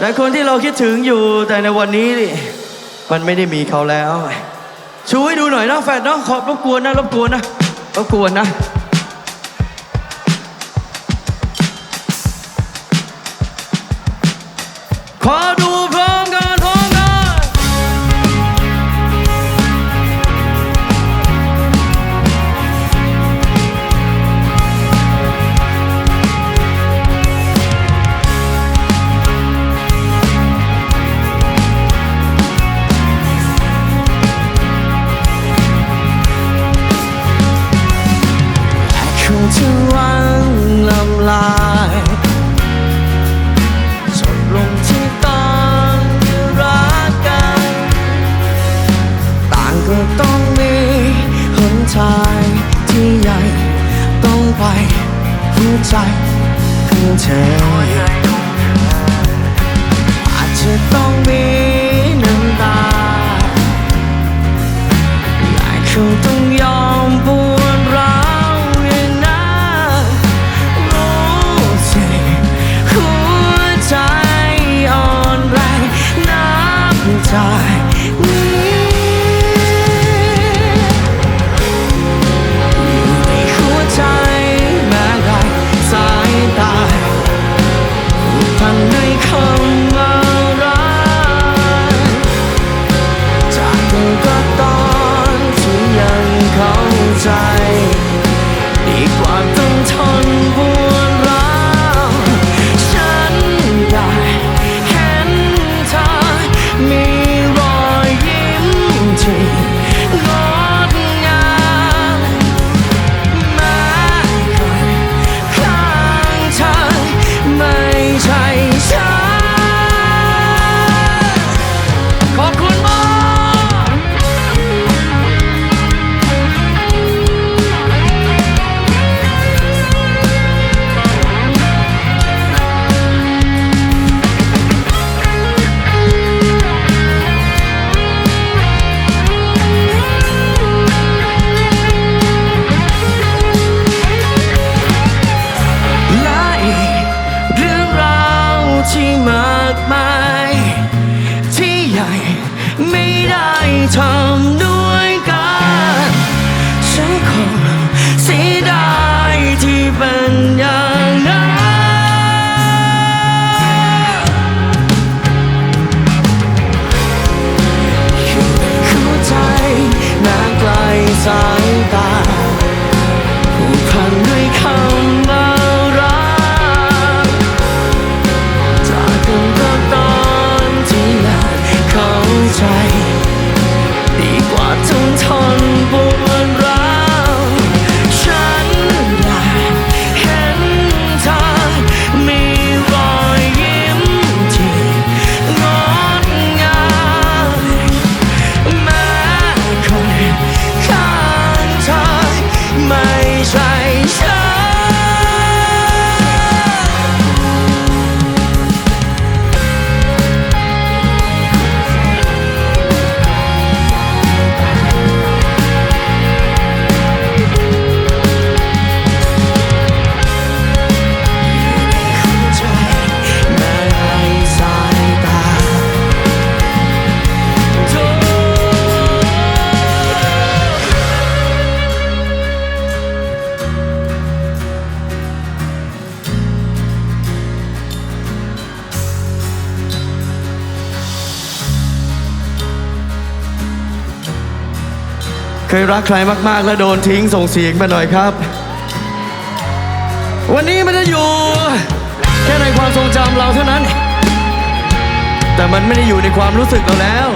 หลายคนที่เราคิดถึงอยู่แต่ในวันนี้นี่มันไม่ได้มีเขาแล้ว ช่วยดูหน่อยนะแฟนเนาะขอบรบกวนนะรบกวนนะรบกวนนะ คงจะวันลำลายจบลงที่ตอนรักกัน ต่างก็ต้องมีหนทางที่ใหญ่ ต้องไปหัวใจของเธออาจจะต้องมีน้ำตาแต่คงต้อง มากมาย ที่ใหญ่ไม่ได้ทำด้วยกัน ฉันคงเสียดายที่เป็นอย่างนั้นหัวใจแม้ไกลสาย ยรักใครมากๆ แล้วโดนทิ้งส่งเสียงมาหน่อยครับ วันนี้มันจะอยู่ แค่ในความทรงจำเราเท่านั้น แต่มันไม่ได้อยู่ในความรู้สึกเราแล้ว